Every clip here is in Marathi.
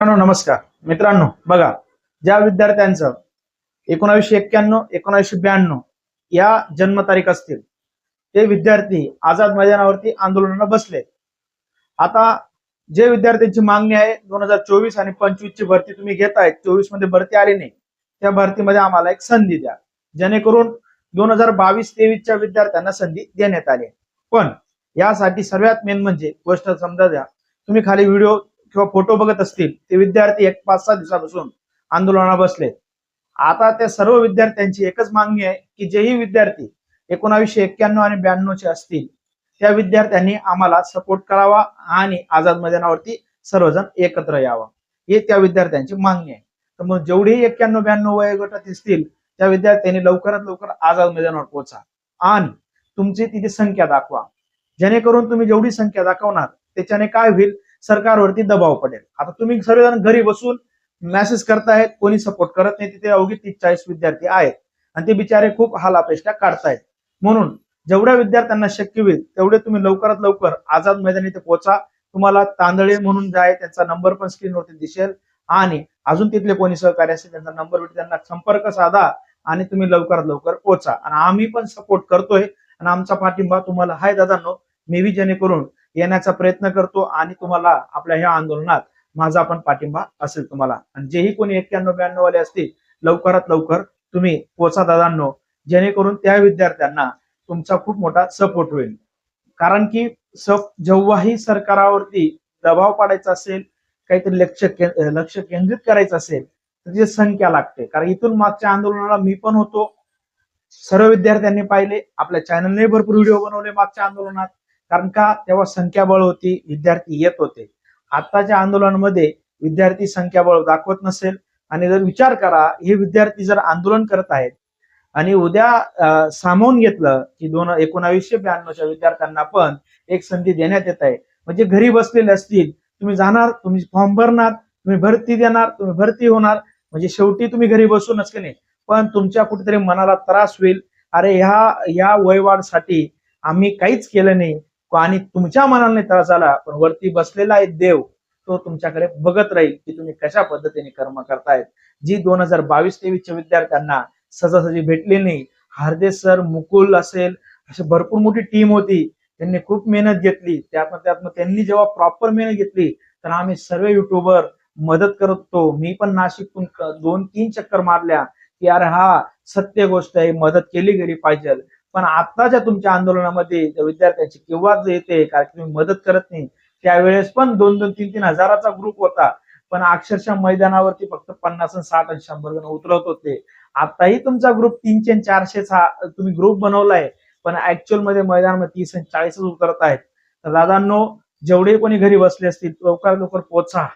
मित्रांनो नमस्कार. मित्रांनो बघा ज्या विद्यार्थ्यांचं एकोणावीसशे एक्क्याण्णव एकोणावीसशे ब्याण्णव या जन्मतारीख असतील ते विद्यार्थी आझाद मैदानावरती आंदोलनाला बसले आता जे विद्यार्थ्यांची मागणी आहे दोन हजार चोवीस आणि पंचवीस ची भरती तुम्ही घेताय चोवीसमध्ये भरती आली नाही त्या भरतीमध्ये आम्हाला एक संधी द्या. जेणेकरून दोन हजार बावीस तेवीसच्या विद्यार्थ्यांना संधी देण्यात आली पण यासाठी सर्वात मेन म्हणजे गोष्ट समजा द्या. तुम्ही खाली व्हिडिओ किंवा फोटो बघत असतील ते विद्यार्थी एक पाच सहा दिवसापासून आंदोलनाला बसले आता त्या सर्व विद्यार्थ्यांची एकच मागणी आहे की जेही विद्यार्थी एकोणावीसशे एक्क्याण्णव आणि ब्याण्णवचे असतील त्या विद्यार्थ्यांनी आम्हाला सपोर्ट करावा आणि आझाद मैदानावरती सर्वजण एकत्र यावं. हे त्या विद्यार्थ्यांची मागणी आहे. तर मग जेवढेही एक्क्याण्णव ब्याण्णव वयोगटात असतील त्या विद्यार्थ्यांनी लवकरात लवकर आझाद मैदानावर पोहोचा. आणि तुमची तिथे संख्या दाखवा. जेणेकरून तुम्ही जेवढी संख्या दाखवणार त्याच्याने काय होईल? सरकारवरती दबाव पडेल. आता तुम्ही सर्वजण घरी बसून मेसेज करतायत कोणी सपोर्ट करत नाही तिथे अवघी तीस चाळीस विद्यार्थी आहेत. आणि ते बिचारे खूप हालापेष्टा काढतायत म्हणून जेवढ्या विद्यार्थ्यांना शक्य होईल तेवढे तुम्ही लवकरात लवकर आझाद मैदान इथे पोहोचा. तुम्हाला तांदळे म्हणून जे आहे त्यांचा नंबर पण स्क्रीनवरती दिसेल. आणि अजून तिथले कोणी सहकार्य असेल त्यांचा नंबर भेटेल त्यांना संपर्क साधा आणि तुम्ही लवकरात लवकर पोहोचा. आणि आम्ही पण सपोर्ट करतोय. आणि आमचा पाठिंबा तुम्हाला हाय दादांनो मी बी जेणेकरून येण्याचा प्रयत्न करतो आणि तुम्हाला आपल्या ह्या आंदोलनात माझा पण पाठिंबा असेल तुम्हाला. आणि जेही कोणी एक्क्याण्णव ब्याण्णव वाले असतील लवकरात लवकर तुम्ही पोचा दादांनो जेणेकरून त्या विद्यार्थ्यांना तुमचा खूप मोठा सपोर्ट होईल. कारण की सप जेव्हाही सरकारावरती दबाव पाडायचा असेल काहीतरी लक्ष के- लक्ष केंद्रित करायचं असेल तर ती संख्या लागते. कारण इथून मागच्या आंदोलनाला मी पण होतो. सर्व विद्यार्थ्यांनी पाहिले आपल्या चॅनलने भरपूर व्हिडिओ बनवले मागच्या आंदोलनात. कारण का? तेव्हा संख्याबळ होती विद्यार्थी येत होते. आताच्या आंदोलनामध्ये विद्यार्थी संख्याबळ दाखवत नसेल आणि जर विचार करा हे विद्यार्थी जर आंदोलन करत आहेत आणि उद्या सामावून घेतलं की दोन एकोणावीसशे ब्याण्णवच्या विद्यार्थ्यांना पण एक संधी देण्यात येत आहे. म्हणजे घरी बसलेले असतील तुम्ही जाणार तुम्ही फॉर्म भरणार तुम्ही भरती देणार तुम्ही भरती होणार. म्हणजे शेवटी तुम्ही घरी बसूनच की नाही. पण तुमच्या कुठेतरी मनाला त्रास होईल. अरे ह्या या वयवाढसाठी आम्ही काहीच केलं नाही. आणि तुमच्या मनाला त्रास आला पण वरती बसलेला आहे देव तो तुमच्याकडे बघत राहील की तुम्ही कशा पद्धतीने कर्म करतायत. जी दोन हजार बावीस तेवीसच्या विद्यार्थ्यांना सहजासहजी भेटली नाही हार्दे सर मुकुल असेल अशी भरपूर मोठी टीम होती त्यांनी खूप मेहनत घेतली त्यातनं त्यातनं त्यांनी जेव्हा प्रॉपर मेहनत घेतली तर आम्ही सर्व युट्यूबर मदत करत होतो. मी पण नाशिकतून दोन तीन चक्कर मारल्या की अरे हा सत्य गोष्ट आहे मदत केली गेली पाहिजे. पण आताच्या तुमच्या आंदोलनामध्ये विद्यार्थ्यांची किंवा जे येते कारण तुम्ही मदत करत नाही त्यावेळेस पण दोन दोन तीन तीन हजाराचा ग्रुप होता. पण अक्षरशः मैदानावरती फक्त पन्नास आणि साठ आणि शंभर जण उतरत होते. आताही तुमचा ग्रुप तीनशे आणि चारशे तुम्ही ग्रुप बनवलाय पण ऍक्च्युअलमध्ये मैदानामध्ये तीस आणि चाळीसच उतरत आहेत. तर दादांनो जेवढे कोणी घरी बसले असतील लवकर लवकर पोचा.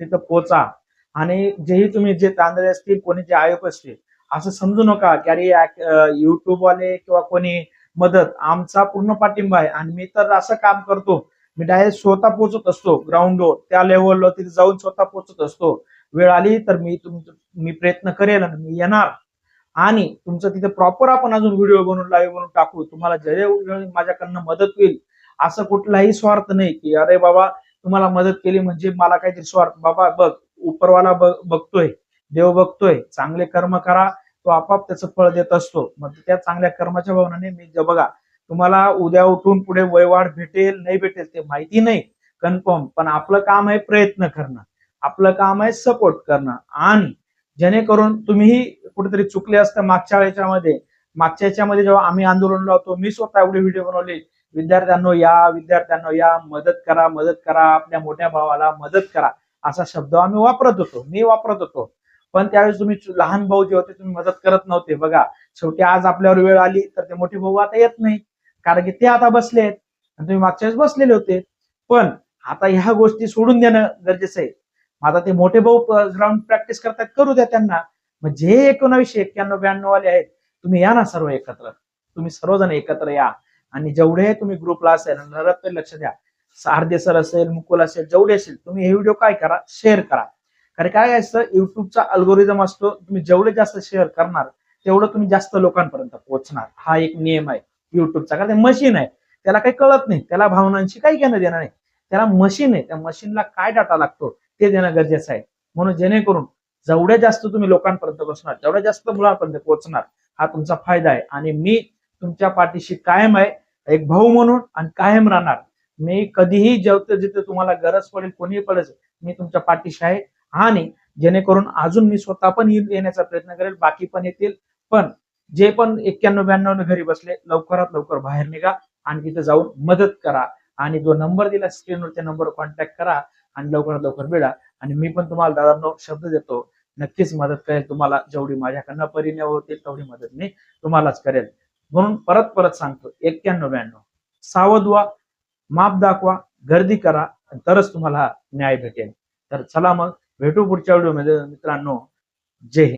तिथं पोचा. आणि जेही तुम्ही जे तांदळे असतील कोणी जे आयोग असतील असं समजू नका की अरे युट्यूब वाले किंवा कोणी मदत आमचा पूर्ण पाठिंबा आहे. आणि मी तर असं काम करतो. मी डायरेक्ट स्वतः पोहोचत असतो ग्राउंडवर त्या लेवलला तिथे जाऊन स्वतः पोहोचत असतो. वेळ आली तर मी तुमचं मी प्रयत्न करेल आणि मी येणार. आणि तुमचं तिथे प्रॉपर आपण अजून व्हिडिओ बनवून लाईव्ह बनवून टाकू. तुम्हाला जे माझ्याकडनं मदत होईल. असं कुठलाही स्वार्थ नाही की अरे बाबा तुम्हाला मदत केली म्हणजे मला काहीतरी स्वार्थ. बाबा बघ उपरवाला बघ बघतोय. देव बघतोय चांगले कर्म करा तो आपाप त्याचं फळ देत असतो. मग त्या चांगल्या कर्माच्या भावनाने मी बघा तुम्हाला उद्या उठून पुढे वयवाढ भेटेल नाही भेटेल ते माहिती नाही. कन्फर्म. पण आपलं काम आहे प्रयत्न करणं. आपलं काम आहे सपोर्ट करणं. आणि जेणेकरून तुम्हीही कुठेतरी चुकले असतं मागच्या याच्यामध्ये मागच्या याच्यामध्ये जेव्हा आम्ही आंदोलन लावतो मी स्वतः एवढे व्हिडिओ बनवले. विद्यार्थ्यांनो या विद्यार्थ्यांनो या मदत करा मदत करा आपल्या मोठ्या भावाला मदत करा. असा शब्द आम्ही वापरत होतो. मी वापरत होतो. पण त्यावेळेस तुम्ही लहान भाऊ जे होते तुम्ही मदत करत नव्हते बघा शेवटी आज आपल्यावर वेळ आली तर ते मोठे भाऊ आता येत नाही कारण की ते आता बसले आहेत. आणि तुम्ही मागच्या वेळेस बसलेले होते. पण आता ह्या गोष्टी सोडून देणं गरजेचं आहे. आता ते मोठे भाऊ ग्राउंड प्रॅक्टिस करतात करू द्या त्यांना. मग जे एकोणावीसशे एक्क्याण्णव ब्याण्णव वाले आहेत तुम्ही या ना सर्व एकत्र. तुम्ही सर्वजण एकत्र या. आणि जेवढे तुम्ही ग्रुपला असेल नरत लक्ष द्या. सारदे सर असेल मुकुल असेल जेवढे असेल तुम्ही हे व्हिडिओ काय करा? शेअर करा. कारण काय असतं? युट्यूबचा अल्गोरिझम असतो. तुम्ही जेवढे जास्त शेअर करणार तेवढं तुम्ही जास्त लोकांपर्यंत पोहोचणार. हा एक नियम आहे युट्यूबचा कारण ते मशीन आहे. त्याला काही कळत नाही. त्याला भावनांशी काही घेणं देणं नाही. त्याला मशीन आहे. त्या मशीनला काय डाटा लागतो ते देणं गरजेचं आहे. म्हणून जेणेकरून जेवढ्या जास्त तुम्ही लोकांपर्यंत पोहोचणार जेवढ्या जास्त मुलांपर्यंत पोहोचणार हा तुमचा फायदा आहे. आणि मी तुमच्या पाठीशी कायम आहे. एक भाऊ म्हणून आणि कायम राहणार. मी कधीही जेवते जिथे तुम्हाला गरज पडेल कोणीही पडेल मी तुमच्या पाठीशी आहे. आणि जेणेकरून अजून मी स्वतः पण येण्याचा प्रयत्न करेल. बाकी पण येतील. पण जे पण एक्क्याण्णव ब्याण्णव घरी बसले लवकरात लवकर बाहेर निघा आणि तिथे जाऊन मदत करा. आणि जो नंबर दिला स्क्रीनवर त्या नंबरवर कॉन्टॅक्ट करा आणि लवकरात लवकर मिळा. आणि मी पण तुम्हाला दादांनो शब्द देतो नक्कीच मदत करेल तुम्हाला. जेवढी माझ्याकडनं परिणय होतील तेवढी मदत मी तुम्हालाच करेल. म्हणून परत परत सांगतो एक्क्याण्णव ब्याण्णव. सावध व्हा माप दाखवा गर्दी करा तरच तुम्हाला न्याय भेटेल. तर चला मग भेटू पुढच्या व्हिडिओमध्ये मित्रांनो. जय